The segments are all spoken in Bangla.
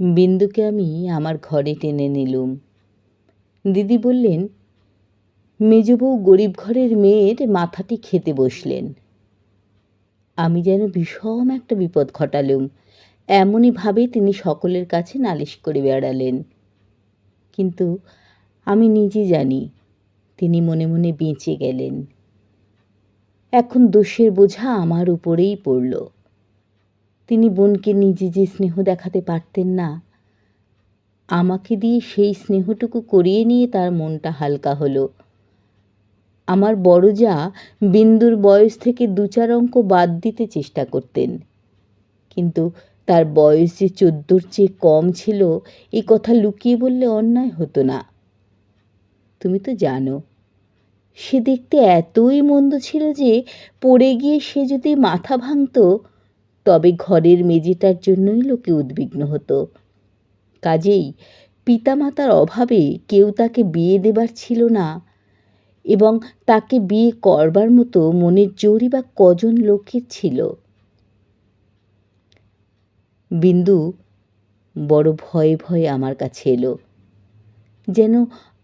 বিন্দুকে আমি আমার ঘরে টেনে নিলুম। দিদি বললেন, মেজবউ গরিব ঘরের মেয়ের মাথাটি খেতে বসলেন। আমি যেন বিষম একটা বিপদ ঘটালুম। এমনইভাবে তিনি সকলের কাছে নালিশ করে বেড়ালেন। কিন্তু আমি নিজে জানি, তিনি মনে মনে বেঁচে গেলেন। এখন দোষের বোঝা আমার উপরেই পড়ল। তিনি বোনকে নিজে যে স্নেহ দেখাতে পারতেন না, আমাকে দিয়ে সেই স্নেহটুকু করিয়ে নিয়ে তার মনটা হালকা হলো। আমার বড় যা বিন্দুর বয়স থেকে দু চার অঙ্ক বাদ দিতে চেষ্টা করতেন, কিন্তু তার বয়স যে চোদ্দোর চেয়ে কম ছিল এই কথা লুকিয়ে বললে অন্যায় হতো না। তুমি তো জানো, সে দেখতে এতই মন্দ ছিল যে পড়ে গিয়ে সে যদি মাথা ভাঙতো তবে ঘরের মেঝেটার জন্যই লোকে উদ্বিগ্ন হতো। কাজেই পিতামাতার অভাবে কেউ তাকে বিয়ে দেবার ছিল না এবং তাকে বিয়ে করবার মতো মনের জোরই বা কজন লোকের ছিল। বিন্দু বড় ভয়ে ভয়ে আমার কাছে এলো, যেন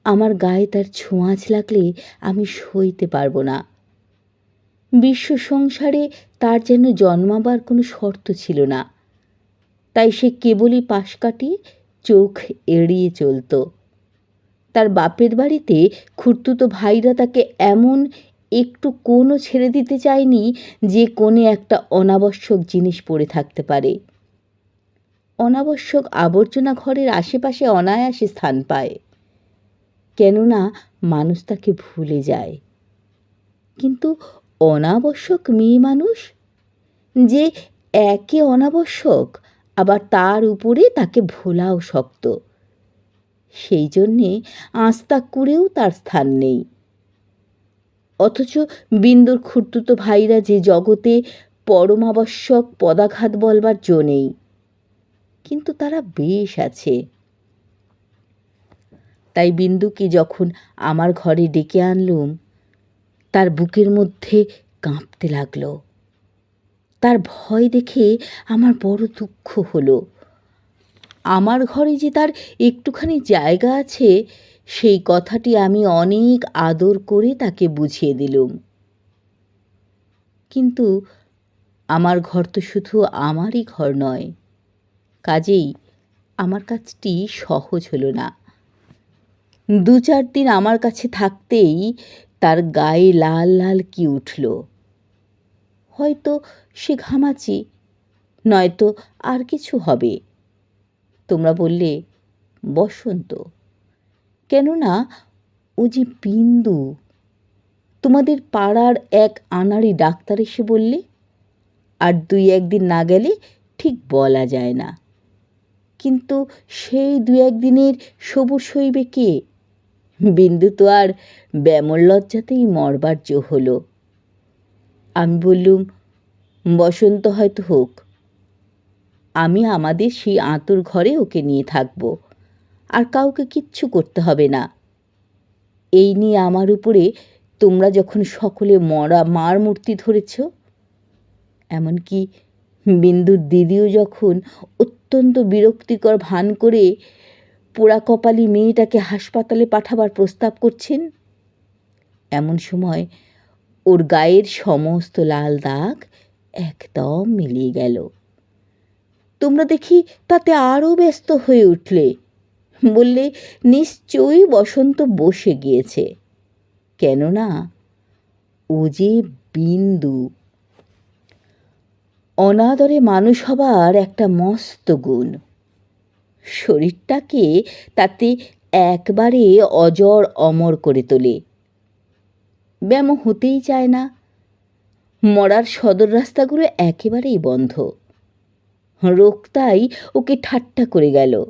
আমার গায়ে তার ছোঁয়াচ লাগলে আমি সইতে পারব না। বিশ্ব সংসারে তার যেন জন্মাবার কোনো শর্ত ছিল না। তাই সে কেবলই পাশ কাটিয়ে চোখ এড়িয়ে চলত। তার বাপের বাড়িতে খুঁড়তুতো ভাইরা তাকে এমন একটু কোণও ছেড়ে দিতে চায়নি যে কোণে একটা অনাবশ্যক জিনিস পড়ে থাকতে পারে। অনাবশ্যক আবর্জনা ঘরের আশেপাশে অনায়াসে স্থান পায়। কেননা মানুষ তাকে ভুলে যায়। কিন্তু অনাবশ্যক মেয়ে মানুষ? যে একে অনাবশ্যক, আবার তার উপরে তাকে ভোলাও শক্ত। সেই জন্যে আস্তা করেও তার স্থান নেই। অথচ বিন্দুর খুঁড়তুতো ভাইরা যে জগতে পরমাবশ্যক পদাঘাত বলবার জো নেই, কিন্তু তারা বেশ আছে। তাই বিন্দুকে যখন আমার ঘরে ডেকে আনলুম তার বুকের মধ্যে কাঁপতে লাগল। তার ভয় দেখে আমার বড় দুঃখ হলো। আমার ঘরে যে তার একটুখানি জায়গা আছে, সেই কথাটি আমি অনেক আদর করে তাকে বুঝিয়ে দিলুম। কিন্তু আমার ঘর তো শুধু আমারই ঘর নয়, কাজেই আমার কাজটি সহজ হলো না। দু চার দিন আমার কাছে থাকতেই তার গায়ে লাল লাল কি উঠল? হয়তো সে ঘামাচি, নয়তো আর কিছু হবে। তোমরা বললে, বসন্ত। কেননা ও যে বিন্দু, তোমাদের পাড়ার এক আনাড়ি ডাক্তার এসে বললে, আর দুই একদিন না গেলে ঠিক বলা যায় না। কিন্তু সেই দু একদিনের সবুজ সইবে কে? বিন্দু তো আর ব্যামর লজ্জাতেই মরবার জো হলো। আমি বললুম, বসন্ত হয়তো হোক। আমি আমাদের সেই আঁতুর ঘরে ওকে নিয়ে থাকব। আর কাউকে কিচ্ছু করতে হবে না। এই নিয়ে আমার উপরে তোমরা যখন সকলে মরা মার মূর্তি ধরেছ, এমনকি বিন্দুর দিদিও যখন অত্যন্ত বিরক্তিকর ভান করে পোড়া কপালি মেয়েটাকে হাসপাতালে পাঠাবার প্রস্তাব করছেন? এমন সময় ওর গায়ের সমস্ত লাল দাগ একদম মিলিয়ে গেল। তোমরা দেখি তাতে আরও ব্যস্ত হয়ে উঠলে। বললে, নিশ্চয়ই বসন্ত বসে গিয়েছে। কেননা ও যে বিন্দু। অনাদরে মানুষ হবার একটা মস্ত গুণ। শরীরটাকে তাতে একবারে অজর অমর করে তোলে। ব্যায়াম হতেই চায় না। মরার সদর রাস্তাগুলো একেবারেই বন্ধ। রোগটাই ওকে ঠাট্টা করে গেল।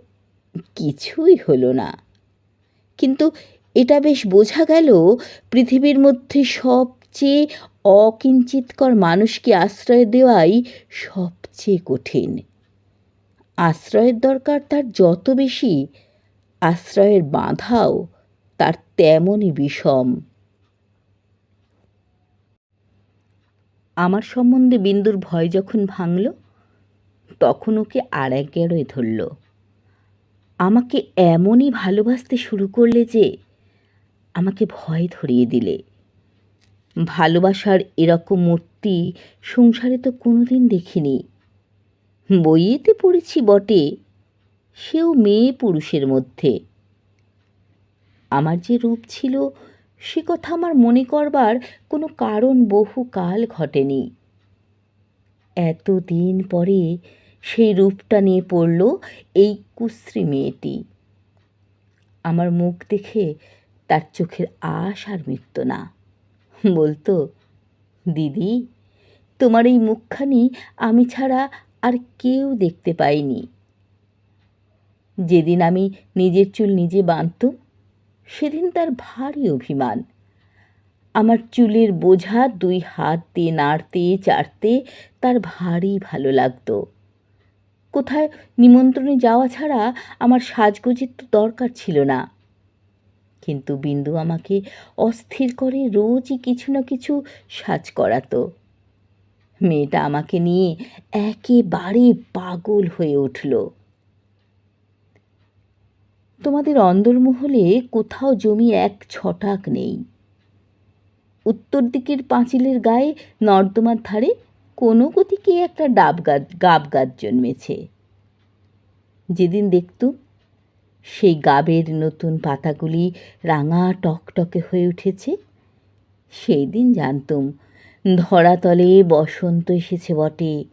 কিছুই হলো না। কিন্তু এটা বেশ বোঝা গেল পৃথিবীর মধ্যে সবচেয়ে অকিঞ্চিতকর মানুষকে আশ্রয় দেওয়াই সবচেয়ে কঠিন। আশ্রয়ের দরকার তার যত বেশি, আশ্রয়ের বাধাও তার তেমনই বিষম। আমার সম্বন্ধে বিন্দুর ভয় যখন ভাঙল, তখন ওকে আর এক গেড়োয় ধরল। আমাকে এমনই ভালোবাসতে শুরু করলে যে, আমাকে ভয় ধরিয়ে দিলে। ভালোবাসার এরকম মূর্তি সংসারে তো কোনোদিন দেখিনি। বইয়েতে পড়েছি বটে, সেও মেয়ে পুরুষের মধ্যে। আমার যে রূপ ছিল, সে কথা আমার মনে করবার কোনো কারণ বহুকাল ঘটেনি। এতদিন পরে সেই রূপটা নিয়ে পড়ল এই কুশ্রী মেয়েটি। আমার মুখ দেখে তার চোখের আশ আর মিটত না। বলতো, দিদি, তোমার এই মুখখানি আমি ছাড়া আর কেউ দেখতে পাইনি। যেদিন আমি নিজের চুল নিজে বাঁধতুম, সেদিন তার ভারী অভিমান। আমার চুলের বোঝা দুই হাত দিয়ে নাড়তে চাড়তে তার ভারী ভালো লাগতো। কোথায় নিমন্ত্রণে যাওয়া ছাড়া আমার সাজগোজের তো দরকার ছিল না। কিন্তু বিন্দু আমাকে অস্থির করে রোজই কিছু না কিছু সাজ করাতো। মেয়েটা আমাকে নিয়ে একেবারে পাগল হয়ে উঠল। তোমাদের অন্দরমহলে কোথাও জমি এক ছটাক নেই। উত্তর দিকের পাঁচিলের গায়ে নর্দমার ধারে কোনো গতিকে একটা ডাব গাছ, গাব গাছ জন্মেছে। যেদিন দেখতুম, সেই গাবের নতুন পাতাগুলি রাঙা টকটকে হয়ে উঠেছে। সেই দিন জানতুম ধরাতলে বসন্ত এসেছে বটে।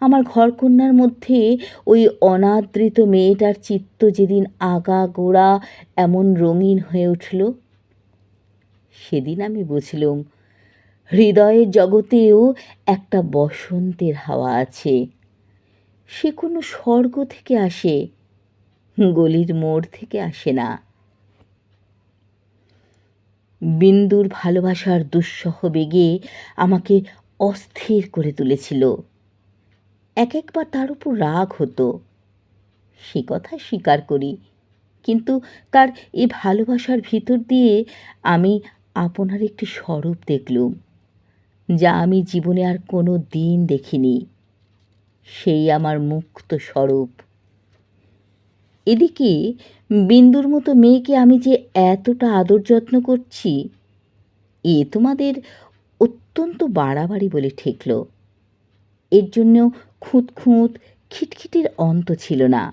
আমার ঘরকন্যার মধ্যে ওই অনাদৃত মেয়েটার চিত্ত যেদিন আগা গোড়া এমন রঙিন হয়ে উঠল, সেদিন আমি বুঝলুম হৃদয়ের জগতেও একটা বসন্তের হাওয়া আছে। সে কোনো স্বর্গ থেকে আসে, গলির মোড় থেকে আসে না। বিন্দুর ভালোবাসার দুঃসহ বেগে আমাকে অস্থির করে তুলেছিল। এক একবার তার উপর রাগ হতো। সে কথা স্বীকার করি, কিন্তু তার এ ভালোবাসার ভিতর দিয়ে আমি আপনার একটি স্বরূপ দেখলুম, যা আমি জীবনে আর কোনো দিন দেখিনি। সেই আমার মুক্ত স্বরূপ। এদিকে বিন্দুর মতো মেয়েকে আমি যে এতটা আদর যত্ন করছি, এ তোমাদের অত্যন্ত বাড়াবাড়ি বলে ঠেকল। এর জন্য খুঁত খুঁত খিটখিটির অন্ত ছিল না।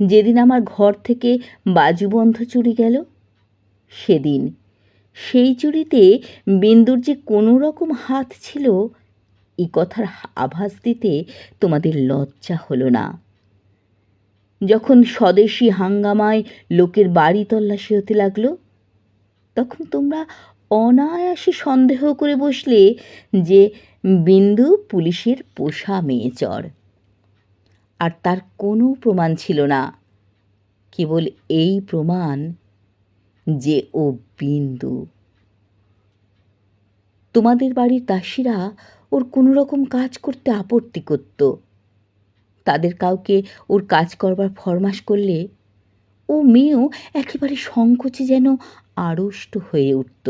যেদিন আমার ঘর থেকে বাজুবন্ধ চুরি গেল, সেদিন। সেই চুরিতে বিন্দুর যে কোনো রকম হাত ছিল, এ কথার আভাস দিতে তোমাদের লজ্জা হলো না। যখন স্বদেশি হাঙ্গামায় লোকের বাড়ি তল্লাশি হতে লাগল, তখন তোমরা অনায়াসে সন্দেহ করে বসলে যে বিন্দু পুলিশের পোষা মেয়ে চর। আর তার কোনো প্রমাণ ছিল না, কেবল এই প্রমাণ যে ও বিন্দু। তোমাদের বাড়ির দাসীরা ওর কোনো রকম কাজ করতে আপত্তি করত। তাদের কাউকে ওর কাজ করবার ফরমাস করলে ও মেয়েও একেবারে সংকোচে যেন আড়ষ্ট হয়ে উঠত।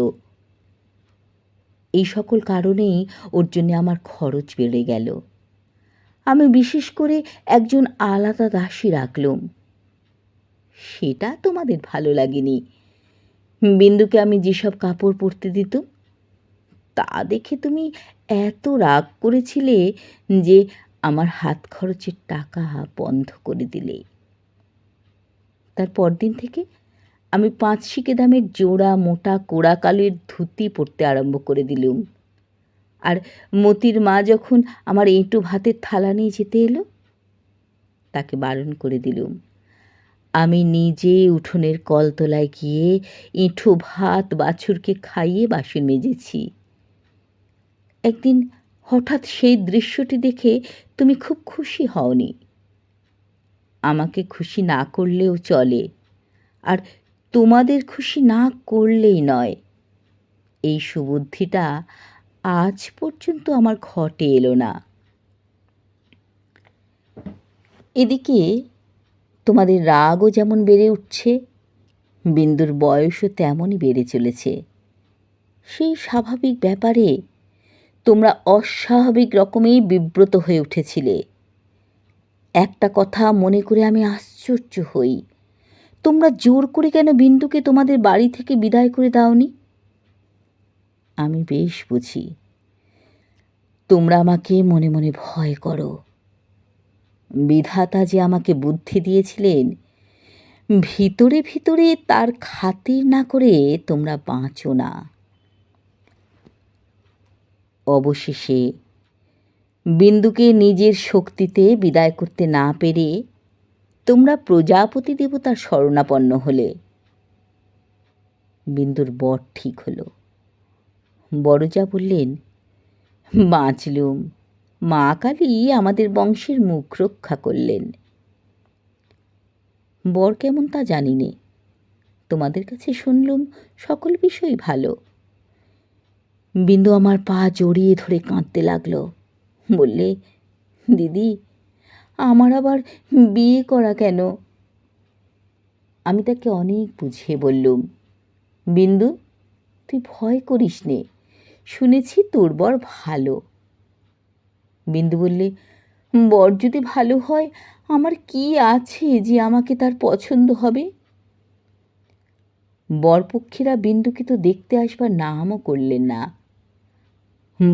এই সকল কারণেই ওর জন্যে আমার খরচ বেড়ে গেল। আমি বিশেষ করে একজন আলাদা দাসী রাখলুম। সেটা তোমাদের ভালো লাগেনি। বিন্দুকে আমি যেসব কাপড় পরতে দিতুম, তা দেখে তুমি এত রাগ করেছিলে যে আমার হাত খরচের টাকা বন্ধ করে দিলে। তার পরদিন থেকে আমি পাঁচ শিকে দামের জোড়া মোটা কোড়া কালের ধুতি পরতে আরম্ভ করে দিলুম। আর মতির মা যখন আমার এঁটো ভাতের থালা নিয়ে যেতে এলো, তাকে বারণ করে দিলুম। আমি নিজে উঠোনের কলতলায় গিয়ে এঁঠো ভাত বাছুরকে খাইয়ে বাসন মেজেছি। একদিন হঠাৎ সেই দৃশ্যটি দেখে তুমি খুব খুশি হওনি। আমাকে খুশি না করলেও চলে, আর তোমাদের খুশি না করলেই নয়। এই সুবুদ্ধিটা আজ পর্যন্ত আমার ঘটে এলো না। এদিকে তোমাদের রাগও যেমন বেড়ে উঠছে, বিন্দুর বয়সও তেমনই বেড়ে চলেছে। সেই স্বাভাবিক ব্যাপারে তোমরা অস্বাভাবিক রকমেই বিব্রত হয়ে উঠেছিলে। একটা কথা মনে করে আমি আশ্চর্য হই। তোমরা জোর করে কেন বিন্দুকে তোমাদের বাড়ি থেকে বিদায় করে দাওনি? আমি বেশ বুঝি। তোমরা আমাকে মনে মনে ভয় করো। বিধাতা যে আমাকে বুদ্ধি দিয়েছিলেন, ভিতরে ভিতরে তার খাতির না করে তোমরা বাঁচো না। অবশেষে বিন্দুকে নিজের শক্তিতে বিদায় করতে না পেরে তোমরা প্রজাপতি দেবতার শরণাপন্ন হলে। বিন্দুর বর ঠিক হলো। বড়জা বললেন, বাঁচলুম, মা কালী আমাদের বংশের মুখ রক্ষা করলেন। বর কেমন তা জানি নে। তোমাদের কাছে শুনলুম সকল বিষয় ভালো। বিন্দু আমার পা জড়িয়ে ধরে কাঁদতে লাগল। বললে, দিদি, আমার আবার বিয়ে করা কেন? আমি তাকে অনেক বুঝিয়ে বললুম, বিন্দু, তুই ভয় করিস নে, শুনেছি তোর বর ভালো। বিন্দু বললে, বর যদি ভালো হয়, আমার কি আছে যে আমাকে তার পছন্দ হবে? বরপক্ষীরা বিন্দুকে তো দেখতে আসবার নামও করলেন না।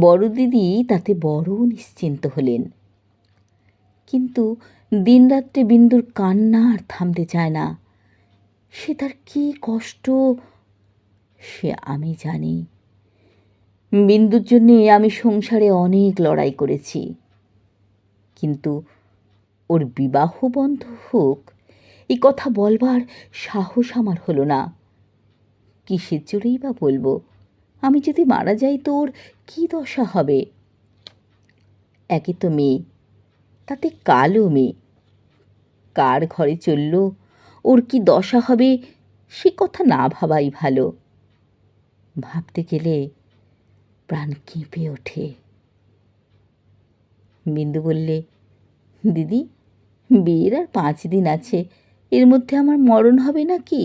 বড় দিদি তাতে বড় নিশ্চিন্ত হলেন। কিন্তু দিনরাত্রে বিন্দুর কান্না আর থামতে চায় না। সে তার কি কষ্ট, সে আমি জানি। বিন্দুর জন্যে আমি সংসারে অনেক লড়াই করেছি। কিন্তু ওর বিবাহ বন্ধ হোক এই কথা বলবার সাহস আমার হলো না। কিসের জোরেই বা বলব? আমি যদি মারা যাই তো ওর কী দশা হবে? একে তো মেয়ে, তাতে কালো মেয়ে। কার ঘরে চলল, ওর কি দশা হবে, সে কথা না ভাবাই ভালো। ভাবতে গেলে প্রাণ কেঁপে ওঠে। বিন্দু বললে, দিদি, বিয়ের আর পাঁচ দিন আছে, এর মধ্যে আমার মরণ হবে না কি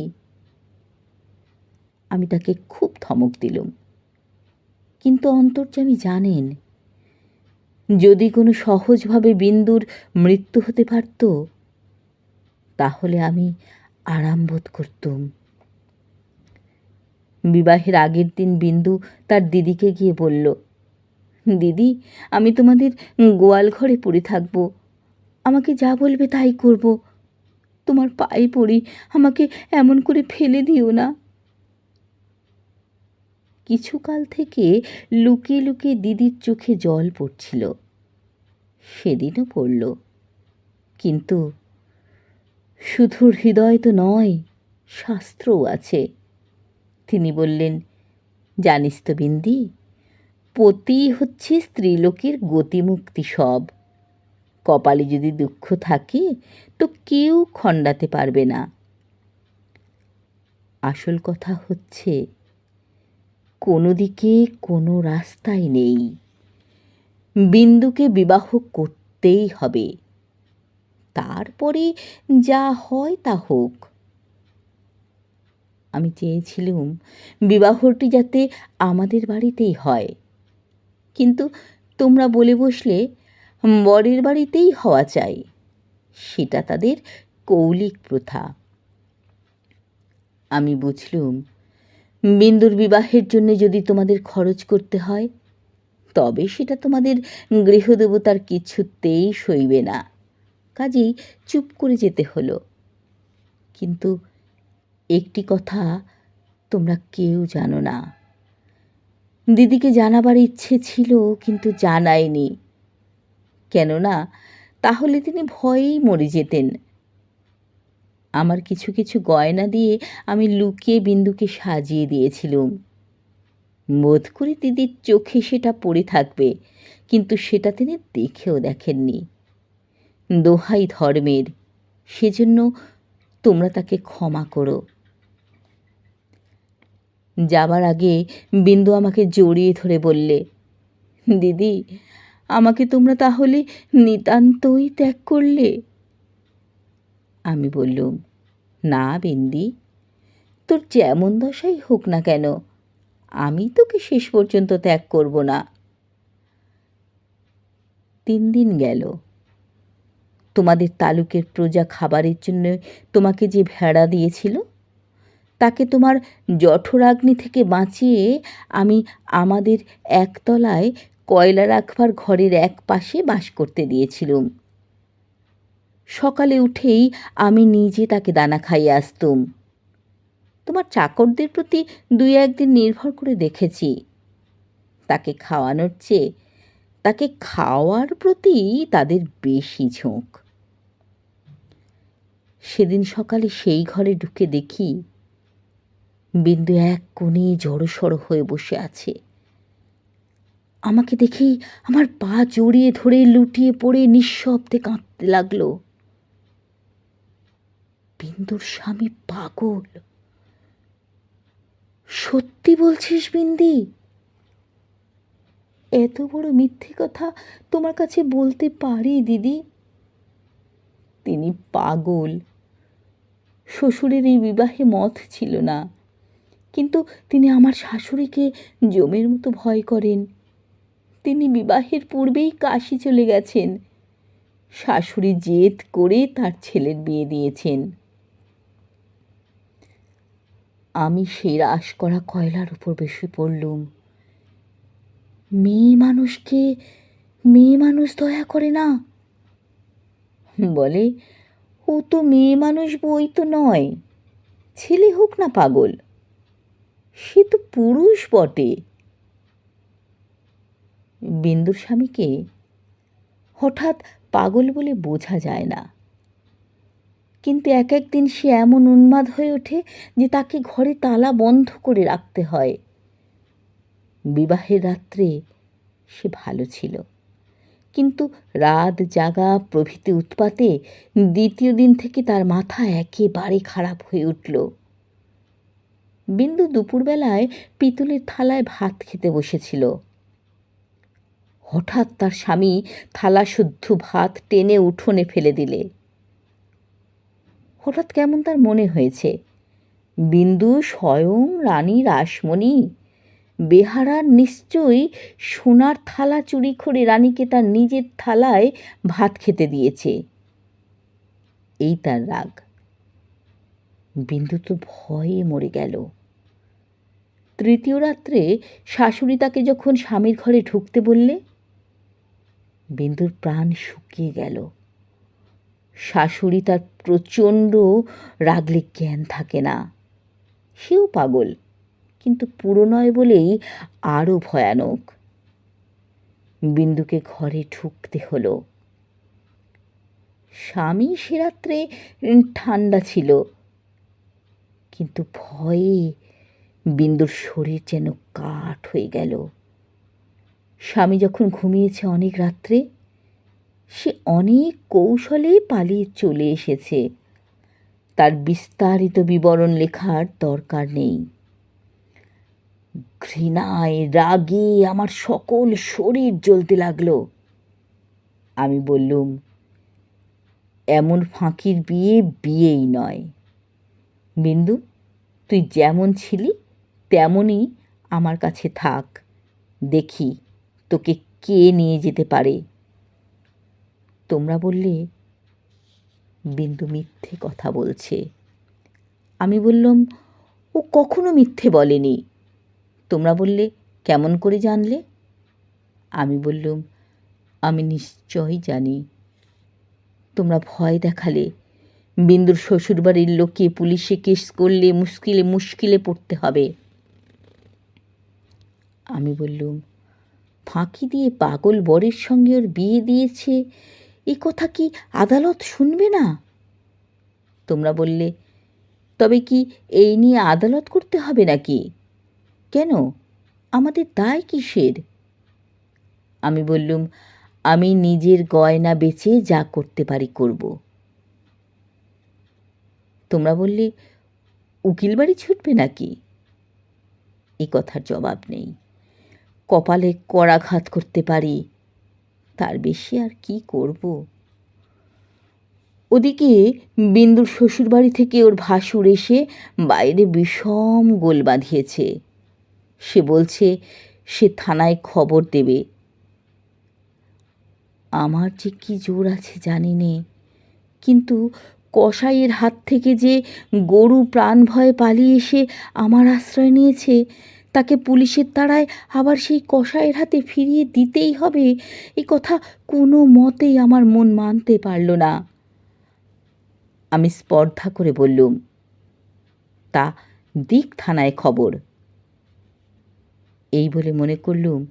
আমি তাকে খুব ধমক দিলুম। কিন্তু অন্তর্যামী জানেন, যদি কোনো সহজভাবে বিন্দুর মৃত্যু হতে পারত, তাহলে আমি আরাম বোধ করতুম। বিবাহের আগের দিন বিন্দু তার দিদিকে গিয়ে বলল, দিদি, আমি তোমাদের গোয়াল ঘরে পড়ে থাকব। আমাকে যা বলবে তাই করব। তোমার পায়ে পড়ি, আমাকে এমন করে ফেলে দিও না। কিছুকাল থেকে লুকিয়ে লুকিয়ে দিদির চোখে জল পড়ছিল। সেদিনও পড়ল। কিন্তু শুধু হৃদয় তো নয়, শাস্ত্রও আছে। তিনি বললেন, জানিস তো বিন্দি, পতি হচ্ছে স্ত্রীলোকের গতিমুক্তি সব। কপালে যদি দুঃখ থাকে, তো কেউ খণ্ডাতে পারবে না। আসল কথা হচ্ছে কোনো দিকে কোনো রাস্তাই নেই। বিন্দুকে বিবাহ করতেই হবে। তারপরে যা হয় তা হোক। আমি চেয়েছিলুম বিবাহটি যাতে আমাদের বাড়িতেই হয়। কিন্তু তোমরা বলে বসলে বরের বাড়িতেই হওয়া চাই। সেটা তাদের কৌলিক প্রথা। আমি বুঝলুম বিন্দুর বিবাহের জন্য যদি তোমাদের খরচ করতে হয়, তবে সেটা তোমাদের গৃহদেবতার কিছুতেই সইবে না। কাজেই চুপ করে যেতে হলো। কিন্তু একটি কথা তোমরা কেউ জানো না। দিদিকে জানাবার ইচ্ছে ছিল, কিন্তু জানায়নি। কেননা, তাহলে তিনি ভয়েই মরে যেতেন। আমার কিছু কিছু গয়না দিয়ে আমি লুকিয়ে বিন্দুকে সাজিয়ে দিয়েছিলুম। বোধ করি দিদির চোখে সেটা পড়ে থাকবে, কিন্তু সেটা তিনি দেখেও দেখেননি। দোহাই ধর্মের, সেজন্য তোমরা তাকে ক্ষমা করো। যাবার আগে বিন্দু আমাকে জড়িয়ে ধরে বললে, দিদি, আমাকে তোমরা তাহলে নিতান্তই ত্যাগ করলে? আমি বললুম, না বিন্দি, তোর যেমন দশাই হোক না কেন, আমি তোকে শেষ পর্যন্ত ত্যাগ করব না। তিন দিন গেল। তোমাদের তালুকের প্রজা খাবারের জন্য তোমাকে যে ভেড়া দিয়েছিল, তাকে তোমার জঠরাগ্নি থেকে বাঁচিয়ে আমি আমাদের একতলায় কয়লা রাখবার ঘরের এক পাশে বাস করতে দিয়েছিলুম। সকালে উঠেই আমি নিজে তাকে দানা খাইয়ে আসতুম। তোমার চাকরদের প্রতি দুই একদিন নির্ভর করে দেখেছি। তাকে খাওয়ানোর চেয়ে তাকে খাওয়ার প্রতি তাদের বেশি ঝোঁক। সেদিন সকালে সেই ঘরে ঢুকে দেখি বিন্দু এক কোণে জড়সড় হয়ে বসে আছে। আমাকে দেখেই আমার পা জড়িয়ে ধরে লুটিয়ে পড়ে নিঃশব্দে কাঁদতে লাগল। বিন্দুর স্বামী পাগল। সত্যি বলছিস বিন্দি? এত বড় মিথ্যে কথা তোমার কাছে বলতে পারি, দিদি? তিনি পাগল। শ্বশুরের এই বিবাহে মত ছিল না। কিন্তু তিনি আমার শাশুড়িকে জমের মতো ভয় করেন। তিনি বিবাহের পূর্বেই কাশি চলে গেছেন। শাশুড়ি জেদ করে তার ছেলের বিয়ে দিয়েছেন। আমি সেই রাস করা কয়লার উপর বেশি পড়লুম। মেয়ে মানুষকে, মেয়ে মানুষ দয়া করে না? বলে, ও তো মেয়ে মানুষ বই তো নয়, ছেলে হোক না পাগল, সে তো পুরুষ বটে। বিন্দুর স্বামীকে হঠাৎ পাগল বলে বোঝা যায় না। কিন্তু এক একদিন সে এমন উন্মাদ হয়ে ওঠে যে তাকে ঘরে তালা বন্ধ করে রাখতে হয়। বিবাহের রাত্রে সে ভালো ছিল। কিন্তু রাত জাগা প্রভৃতি উৎপাতে দ্বিতীয় দিন থেকে তার মাথা একেবারে খারাপ হয়ে উঠল। বিন্দু দুপুরবেলায় পিতলের থালায় ভাত খেতে বসেছিল। হঠাৎ তার স্বামী থালা শুদ্ধ ভাত টেনে উঠোনে ফেলে দিলে। হঠাৎ কেমন তার মনে হয়েছে? বিন্দু স্বয়ং রানী রাসমণি। বেহারার নিশ্চয়ই সোনার থালা চুরি করে রানীকে তার নিজের থালায় ভাত খেতে দিয়েছে। এই তার রাগ। বিন্দু তো ভয়ে মরে গেল। তৃতীয় রাত্রে শাশুড়ি তাকে যখন স্বামীর ঘরে ঢুকতে বললে, বিন্দুর প্রাণ শুকিয়ে গেল। শাশুড়ি তার প্রচণ্ড রাগলে জ্ঞান থাকে না। সেও পাগল, কিন্তু পুরো নয় বলেই আরও ভয়ানক। বিন্দুকে ঘরে ঢুকতে হলো। স্বামী সে রাত্রে ঠান্ডা ছিল, কিন্তু ভয়ে বিন্দুর শরীর যেন কাঠ হয়ে গেল। স্বামী যখন ঘুমিয়েছে অনেক রাত্রে সে অনেক কৌশলে পালিয়ে চলে এসেছে। তার বিস্তারিত বিবরণ লেখার দরকার নেই। ঘৃণায়, রাগে আমার সকল শরীর জ্বলতে লাগল। আমি বললুম, এমন ফাঁকির বিয়ে বিয়েই নয়। বিন্দু, তুই যেমন ছিলি, তেমনই আমার কাছে থাক। দেখি তোকে কে নিয়ে যেতে পারে? তোমরা বললে, বিন্দু মিথ্যে কথা বলছে। আমি বললাম, ও কখনো মিথ্যে বলেনি। তোমরা বললে, কেমন করে জানলে? আমি বললুম, আমি নিশ্চয়ই জানি। তোমরা ভয় দেখালে। বিন্দুর শ্বশুরবাড়ির লোকে পুলিশে কেস করলে মুশকিলে মুশকিলে পড়তে হবে। আমি বললুম, ফাঁকি দিয়ে পাগল বরের সঙ্গে ওর বিয়ে দিয়েছে? এ কথা কি আদালত শুনবে না? তোমরা বললে, তবে কি এই নিয়ে আদালত করতে হবে নাকি? কেন? আমাদের দায় কিসের? আমি বললুম, আমি নিজের গয়না বেচে যা করতে পারি করব। তোমরা বললে, উকিল বাড়ি ছুটবে নাকি? এ কথার জবাব নেই। কপালে করাঘাত করতে পারি তার বেশি আর কি করব? ওদিকে বিন্দুর শ্বশুরবাড়ি থেকে ওর ভাসুর এসে বাইরে বিষম গোল বাঁধিয়েছে। সে বলছে, সে থানায় খবর দেবে। আমার যে কি জোর আছে জানি নে, কিন্তু কসাইয়ের হাত থেকে যে গরু প্রাণ ভয়ে পালিয়ে এসে আমার আশ্রয় নিয়েছে তাকে পুলিশের তাড়ায় আবার সেই কসাইয়ের হাতে ফিরিয়ে দিতেই হবে। এই কথা কোনো মতেই আমার মন মানতে পারল না। আমি স্পর্ধা করে বললুম, তা দিক থানায় খবর। এই বলে মনে করলুম,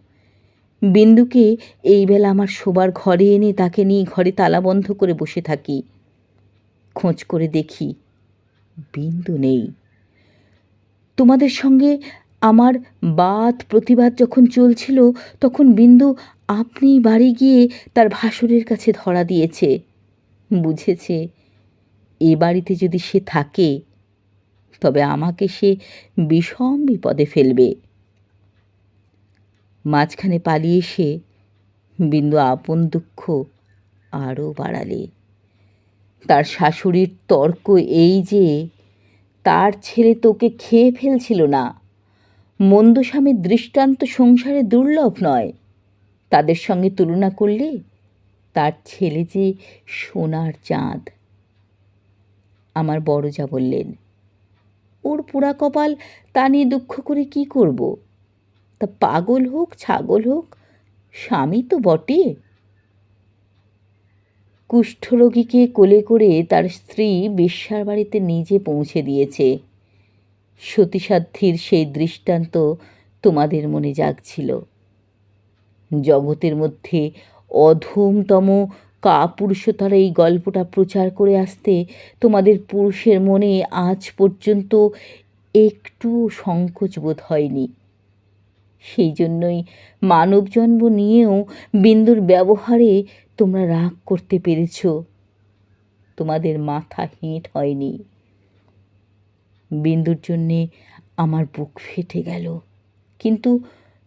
বিন্দুকে এই বেলা আমার শোবার ঘরে এনে তাকে নিয়ে ঘরে তালা বন্ধ করে বসে থাকি। খোঁজ করে দেখি বিন্দু নেই। তোমাদের সঙ্গে আমার বাদ প্রতিবাদ যখন চলছিল, তখন বিন্দু আপনি বাড়ি গিয়ে তার ভাসুরের কাছে ধরা দিয়েছে। বুঝেছে, এ বাড়িতে যদি সে থাকে, তবে আমাকে সে বিষম বিপদে ফেলবে। মাঝখানে পালিয়ে এসে বিন্দু আপন দুঃখ আরও বাড়ালে। তার শাশুড়ির তর্ক এই যে, তার ছেলে তোকে খেয়ে ফেলছিল না। মন্দ স্বামীর দৃষ্টান্ত সংসারে দুর্লভ নয়। তাদের সঙ্গে তুলনা করলে তার ছেলে যে সোনার চাঁদ। আমার বড় যা বললেন, ওর পোড়া কপাল তা নিয়ে দুঃখ করে কি করব? তা পাগল হোক, ছাগল হোক, স্বামী তো বটে। কুষ্ঠরোগীকে কোলে করে তার স্ত্রী বেশ্যার বাড়িতে নিজে পৌঁছে দিয়েছে। সতীসাধ্যীর সেই দৃষ্টান্ত তোমাদের মনে জাগছিল। জগতের মধ্যে অধমতম কাপুরুষতার এই গল্পটা প্রচার করে আসতে তোমাদের পুরুষের মনে আজ পর্যন্ত একটু সংকোচ বোধ হয়নি। সেই জন্যই মানব জন্ম নিয়েও বিন্দুর ব্যবহারে তোমরা রাগ করতে পেরেছ। তোমাদের মাথা হেঁট হয়নি। বিন্দুর জন্যে আমার বুক ফেটে গেল। কিন্তু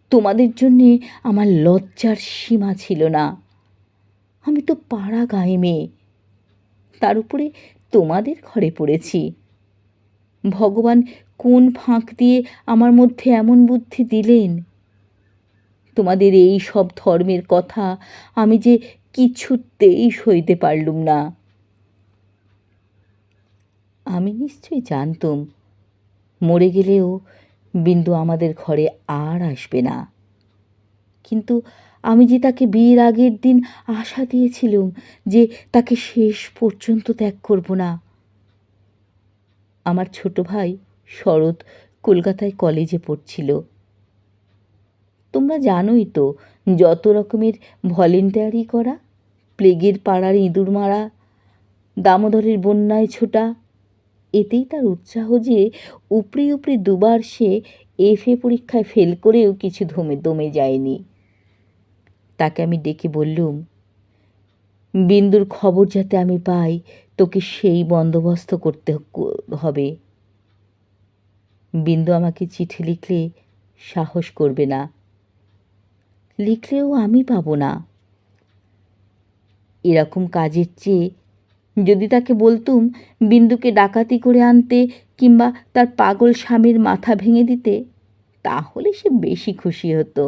তোমাদের জন্যে আমার লজ্জার সীমা ছিল না। আমি তো পাড়া গায়ে মেয়ে। তার উপরে তোমাদের ঘরে পড়েছি। ভগবান কোন ফাঁক দিয়ে আমার মধ্যে এমন বুদ্ধি দিলেন? তোমাদের এই সব ধর্মের কথা আমি যে কিছুতেই সইতে পারলুম না। আমি নিশ্চয়ই জানতুম। মরে গেলেও বিন্দু আমাদের ঘরে আর আসবে না। কিন্তু আমি যে তাকে বিয়ের আগের দিন আশা দিয়েছিলুম যে তাকে শেষ পর্যন্ত ত্যাগ করব না। আমার ছোট ভাই শরৎ কলকাতায় কলেজে পড়ছিল। তোমরা জানোই তো যত রকমের ভলেন্টিয়ারি করা, প্লেগের পাড়ার ইঁদুর মারা, দামোদরের বন্যায় ছোটা এতেই তার উৎসাহ যে উপরি উপরি দুবার সে এফএ পরীক্ষায় ফেল করেও কিছু ধমে, দমে যায়নি। তাকে আমি ডেকে বললুম, বিন্দুর খবর যাতে আমি পাই, তোকে সেই বন্দোবস্ত করতে হবে। বিন্দু আমাকে চিঠি লিখলে সাহস করবে না। লিখলেও আমি পাবো না। এরকম কাজের চেয়ে যদি তাকে বলতুম, বিন্দুকে ডাকাতি করে আনতে কিংবা তার পাগল স্বামীর মাথা ভেঙে দিতে, তাহলে সে বেশি খুশি হতো।